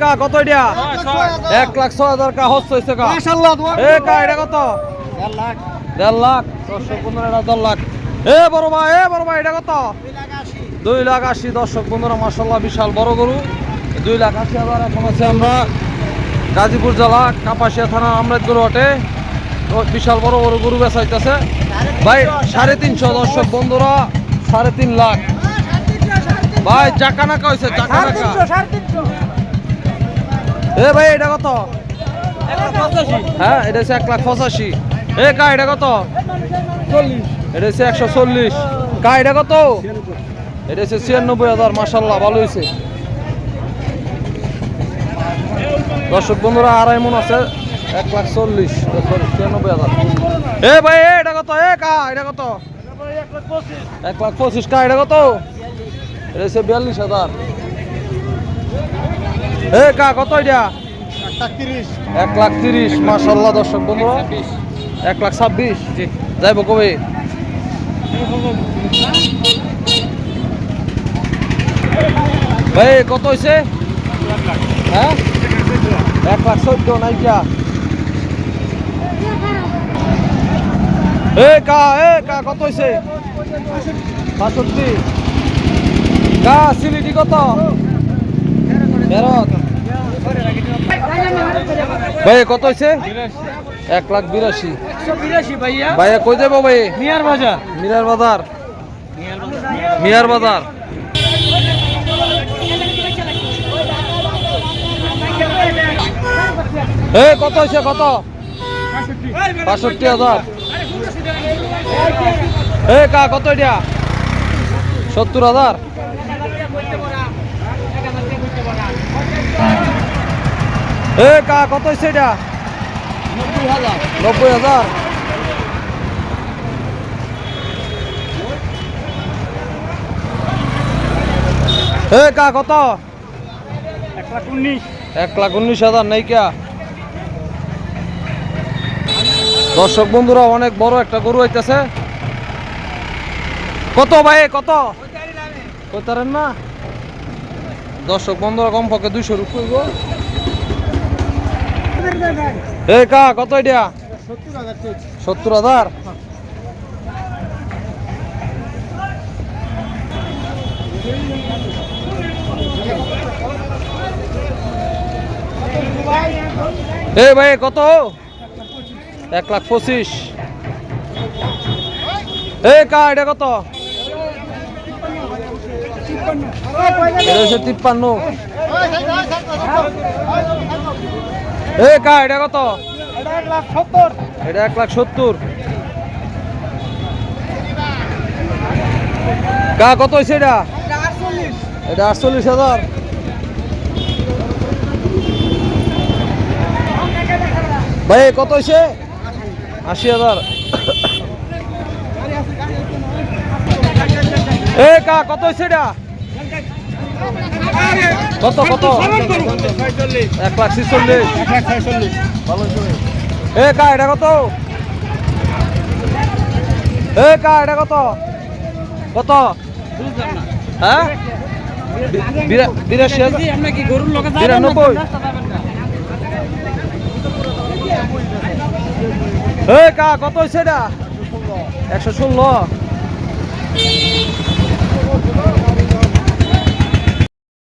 কা কত এটা? এক লাখ ছয় হাজার কা এ কা এটা কত? দেড় লাখ। দর্শক বন্ধুরা এটা দেড় লাখ। এ বড় ভাই এ বড় ভাই এটা কত? দুই লাখ আশি। দর্শক বন্ধুরা মাসাল্লাহ বিশাল বড় গরু। দুই লাখ আশি হাজার এখন আছে আমরা গাজীপুর জেলা কাপাসিয়া থানা আমরাত গরু হাটে বিশাল বড় বড় গরু বেচা হইতেছে ভাই সাড়ে তিনশো দর্শক বন্ধুরা সাড়ে তিন লাখ। ভাই চাকা নাকা হয়েছে চাকা নাকা। এ ভাই, এটা কত? হ্যাঁ এটা এক লাখ পঁচাশি। এ, কা, এটা কত? এটা হচ্ছে চল্লিশ। কা, এটা কত? এটা ছিয়ানব্বই হাজার মাসাল্লাহ ভালো হয়েছে। দর্শক বন্ধুরা, আড়াই মন আছে, এক লাখ চল্লিশ ছিয়ানব্বই হাজার। এ ভাই এটা কত? এ, কা, এটা কত? এক লাখ পঁচিশ, কা, এটা কত? এটা হচ্ছে বিয়াল্লিশ হাজার। এ কা কত এটা? এক লাখ তিরিশ মাসাল্লাহ দর্শক বন্ধুরা। এক লাখ ছাব্বিশ। যাইব কবে? ভাই কত হয়েছে হ্যাঁ? এক লাখ চোদ্দ নাইকা। এ কা এ কা কত হয়েছে বাষট্টি। কা সিলিটি কত? তেরো। ভাই কত হয়েছে এক লাখ বিরাশি। ভাইয়া। কই যাব ভাই? মিয়ার বাজার। মিরার বাজার। মিয়ার বাজার। এ কত হয়েছে কত? বাষট্টি হাজার। এ কা কত এটা? সত্তর হাজার। এ কা কত হয়েছে এটা? নব্বই হাজার। এ কা কত? এক লাখ উনিশ। এক লাখ উনিশ হাজার নাইকা দর্শক বন্ধুরা অনেক বড় একটা গরু হইতেছে। কত ভাই কত? কইতারেন না? দর্শক বন্ধুরা কমপক্ষে দুইশো রুপ রুপি এ কা, কত এটা সত্তর হাজার। এ ভাই, কত? এক লাখ পঁচিশ। এ কা, এটা কত? তিপ্পান্ন। এ কা এটা কত? এটা এক লাখ সত্তর। কা কত হয়েছে এটা? এটা আটচল্লিশ। হাজার। ভাই কত হয়েছে আশি হাজার। এ কা কত হয়েছে এটা? কত কত? এক লাখ ছিচল্লিশ। এ কা এটা কত? এ কা এটা কত? কত? হ্যাঁ? বিরাশি বিরানব্বই। এ কা কত হয়েছে এটা? একশো ষোলো।